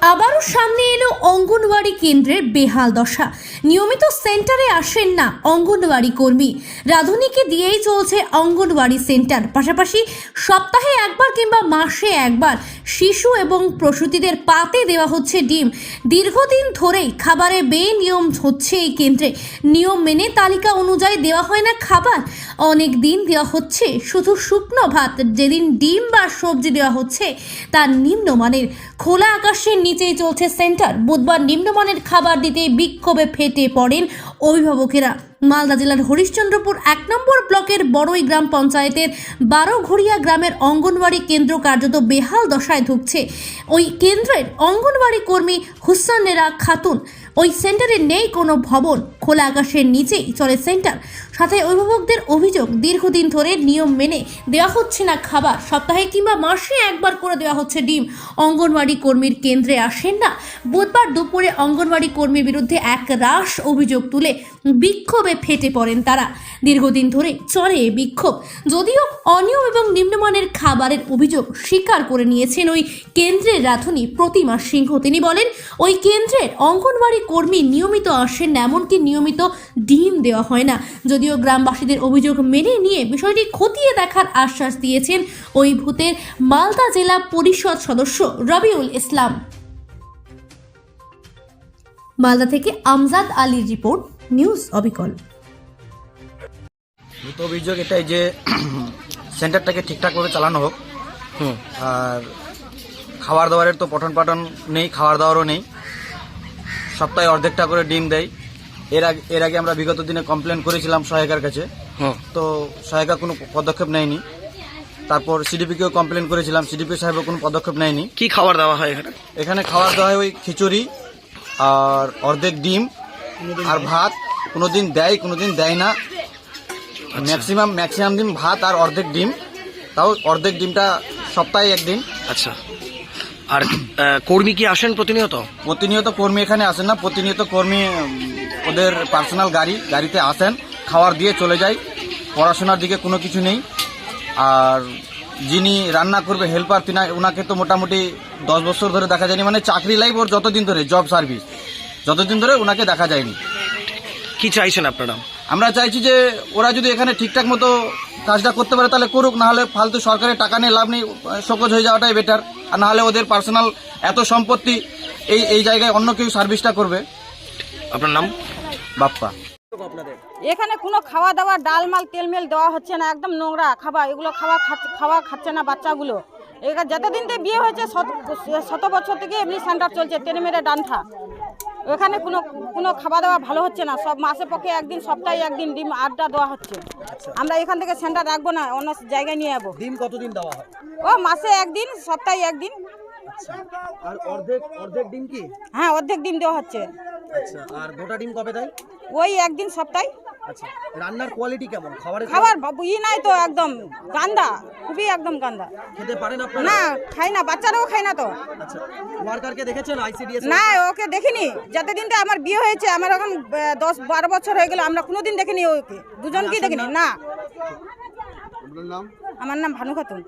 আবারও সামনে এলো অঙ্গনওয়াড়ি কেন্দ্রের বেহাল দশা। নিয়মিত সেন্টারে আসেন না অঙ্গনওয়াড়ি কর্মী। রাধুনীকে দিয়েই চলছে অঙ্গনওয়াড়ি সেন্টার। পাশাপাশি সপ্তাহে একবার কিংবা মাসে একবার শিশু এবং প্রসূতিদের পাতে দেওয়া হচ্ছে ডিম। দীর্ঘদিন ধরেই খাবারে বেনিয়ম হচ্ছে এই কেন্দ্রে। নিয়ম মেনে তালিকা অনুযায়ী দেওয়া হয় না খাবার। অনেক দিন দেওয়া হচ্ছে শুধু শুকনো ভাত। যেদিন ডিম বা সবজি দেওয়া হচ্ছে, তার নিম্নমানের। খোলা আকাশের নিচেই চলছে সেন্টার। বুধবার নিম্নমানের খাবার দিতে বিক্ষোভে ফেটে পড়েন অভিভাবকেরা। মালদা জেলার হরিশ্চন্দ্রপুর এক নম্বর ব্লকের বড়ই গ্রাম পঞ্চায়েতের বারোঘড়িয়া গ্রামের অঙ্গনওয়াড়ি কেন্দ্র কার্যত বেহাল দশায় ঢুকছে ওই কেন্দ্রের অঙ্গনওয়াড়ি কর্মী হুসানেরা খাতুন। ওই সেন্টারে নেই কোনো ভবন। খোলা আকাশের নিচেই চলে সেন্টার। সাথে অভিভাবকদের অভিযোগ, দীর্ঘদিন ধরে নিয়ম মেনে দেওয়া হচ্ছে না খাবার। সপ্তাহে কিংবা মাসে একবার করে দেওয়া হচ্ছে ডিম। অঙ্গনওয়াড়ি কর্মীর কেন্দ্রে আসেন না। বুধবার দুপুরে অঙ্গনওয়াড়ি কর্মীর বিরুদ্ধে এক রাশ অভিযোগ তুলে বিক্ষোভে ফেটে পড়েন তারা। দীর্ঘদিন ধরে চলে বিক্ষোভ। যদিও অনিয়ম এবং নিম্নমানের খাবারের অভিযোগ স্বীকার করে নিয়েছেন ওই কেন্দ্রের রাধুনী প্রতিমা সিংহ। তিনি বলেন, ওই কেন্দ্রের অঙ্গনওয়াড়ি কর্মী নিয়মিত আসেন এমনকি নিয়মিত ডিম দেওয়া হয় না। যদিও গ্রামবাসীদের অভিযোগ মেনে নিয়ে বিষয়টি খতিয়ে দেখার আশ্বাস দিয়েছেন ওই ভূতের মালদা জেলা পরিষদ সদস্য রবিউল ইসলাম। মালদা থেকে আমজাদ আলীর রিপোর্ট নিউজ অবিকল। মূলত অভিযোগ এটাই যে সেন্টারটাকে ঠিকঠাকভাবে চালানো হোক। হুম। আর খাবার দাবারের তো পঠন পাঠন নেই খাবার দাবারও নেই। সপ্তাহে অর্ধেকটা করে ডিম দেয়। এর আগে এর আগে আমরা বিগত দিনে কমপ্লেন করেছিলাম সহায়িকার কাছে। হুম তো সহায়িকা কোনো পদক্ষেপ নেয়নি। তারপর সিডিপিকেও কমপ্লেন করেছিলাম। সিডিপি সাহেবও কোনো পদক্ষেপ নেয়নি। কি খাবার দেওয়া হয় এখানে? এখানে খাবার দেওয়া হয় ওই খিচুড়ি আর অর্ধেক ডিম আর ভাত। কোনোদিন দেয় কোনোদিন দেয় না। ম্যাক্সিমাম ম্যাক্সিমাম ডিম ভাত আর অর্ধেক ডিম। তাও অর্ধেক ডিমটা সপ্তাহে একদিন। আচ্ছা। আর কর্মী কি আসেন প্রতিনিয়ত? প্রতিনিয়ত কর্মী এখানে আসেন না। প্রতিনিয়ত কর্মী ওদের পার্সোনাল গাড়ি গাড়িতে আসেন খাওয়ার দিয়ে চলে যায়। পড়াশোনার দিকে কোনো কিছু নেই। আর যিনি রান্না করবে হেল্পার তিনি ওনাকে তো মোটামুটি দশ বছর ধরে দেখা যায়নি। মানে চাকরি লাইফ ওর যতদিন ধরে জব সার্ভিস যতদিন ধরে ওনাকে দেখা যায়নি। কি চাইছেন আপনারা? আমরা চাইছি যে ওরা যদি এখানে ঠিকঠাক মতো কাজটা করতে পারে তাহলে করুক না হলে ফালতু সরকারের টাকা নিয়ে লাভ নেই সকজ হয়ে যাওয়াটাই বেটার আর নাহলে ওদের পার্সোনাল এত সম্পত্তি এই এই জায়গায় অন্য কেউ সার্ভিসটা করবে। আপনার নাম? বাপ্পা। এখানে কোনো খাওয়া দাওয়া ডাল মাল তেল মেল দেওয়া হচ্ছে না একদম নোংরা খাবার এগুলো খাওয়া খাচ্ছে খাওয়া খাচ্ছে না বাচ্চাগুলো। এখানে যতদিন থেকে বিয়ে হয়েছে শত শত বছর থেকে এমনি সেন্টার চলছে টেনে মেরে ডান্ঠা এখানে কোনো কোনো খাওয়া দাওয়া ভালো হচ্ছে না। সব মাসে পক্ষে একদিন সপ্তাহে একদিন ডিম আড্ডা দেওয়া হচ্ছে। আমরা এখান থেকে সেন্টার রাখব না অন্য জায়গায় নিয়ে যাব। ডিম কতদিন দেওয়া হয়? ও মাসে একদিন সপ্তাহে একদিন। আর অর্ধেক অর্ধেক ডিম কি? হ্যাঁ অর্ধেক ডিম দেওয়া হচ্ছে। আচ্ছা আর গোটা ডিম কবে দেয়? ওই একদিন সপ্তাহে। আচ্ছা রান্নার কোয়ালিটি কেমন? খাবারের খাবার বাবু ই নাই তো একদম গান্দা খুবই একদম গান্দা। খেতে পারেন আপনারা? না খাই না বাচ্চারাও খায় না তো। আচ্ছা ওয়ার্কারকে দেখেছেন আইসিডিএস না ওকে দেখিনি। যাতে দিনতে আমার বিয়ে হয়েছে আমার এখন দশ বারো বছর হয়ে গেল আমরা কোনোদিন দেখিনি ওকে। দুজনকেই দেখিনি না? আমার নাম ভানু খাতুন